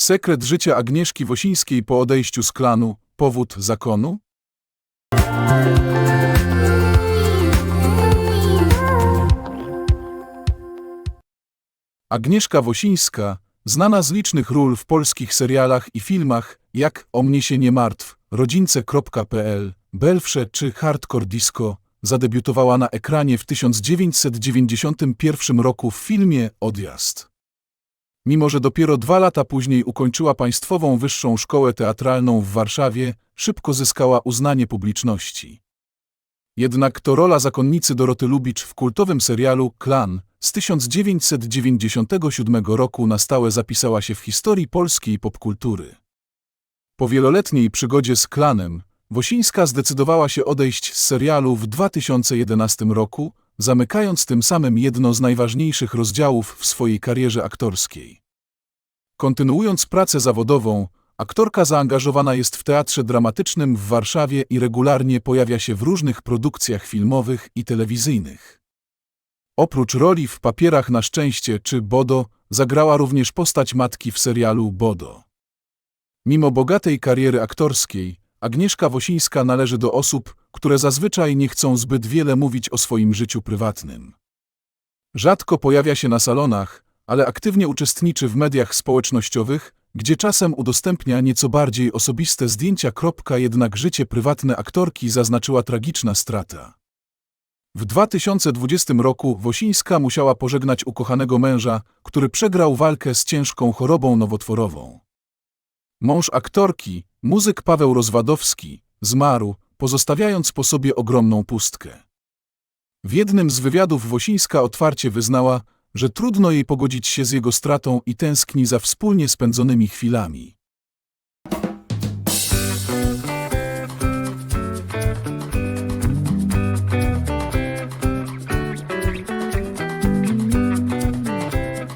Sekret życia Agnieszki Wosińskiej po odejściu z klanu, powód zakonu? Agnieszka Wosińska, znana z licznych ról w polskich serialach i filmach, jak O mnie się nie martw, rodzince.pl, Belfrze czy Hardcore Disco, zadebiutowała na ekranie w 1991 roku w filmie Odjazd. Mimo, że dopiero dwa lata później ukończyła Państwową Wyższą Szkołę Teatralną w Warszawie, szybko zyskała uznanie publiczności. Jednak to rola zakonnicy Doroty Lubicz w kultowym serialu Klan z 1997 roku na stałe zapisała się w historii polskiej popkultury. Po wieloletniej przygodzie z Klanem, Wosińska zdecydowała się odejść z serialu w 2011 roku, zamykając tym samym jedno z najważniejszych rozdziałów w swojej karierze aktorskiej. Kontynuując pracę zawodową, aktorka zaangażowana jest w teatrze dramatycznym w Warszawie i regularnie pojawia się w różnych produkcjach filmowych i telewizyjnych. Oprócz roli w Papierach na szczęście czy Bodo, zagrała również postać matki w serialu Bodo. Mimo bogatej kariery aktorskiej, Agnieszka Wosińska należy do osób, które zazwyczaj nie chcą zbyt wiele mówić o swoim życiu prywatnym. Rzadko pojawia się na salonach, ale aktywnie uczestniczy w mediach społecznościowych, gdzie czasem udostępnia nieco bardziej osobiste zdjęcia. Jednak życie prywatne aktorki zaznaczyła tragiczna strata. W 2020 roku Wosińska musiała pożegnać ukochanego męża, który przegrał walkę z ciężką chorobą nowotworową. Mąż aktorki, muzyk Paweł Rozwadowski, zmarł, pozostawiając po sobie ogromną pustkę. W jednym z wywiadów Wosińska otwarcie wyznała, że trudno jej pogodzić się z jego stratą i tęskni za wspólnie spędzonymi chwilami.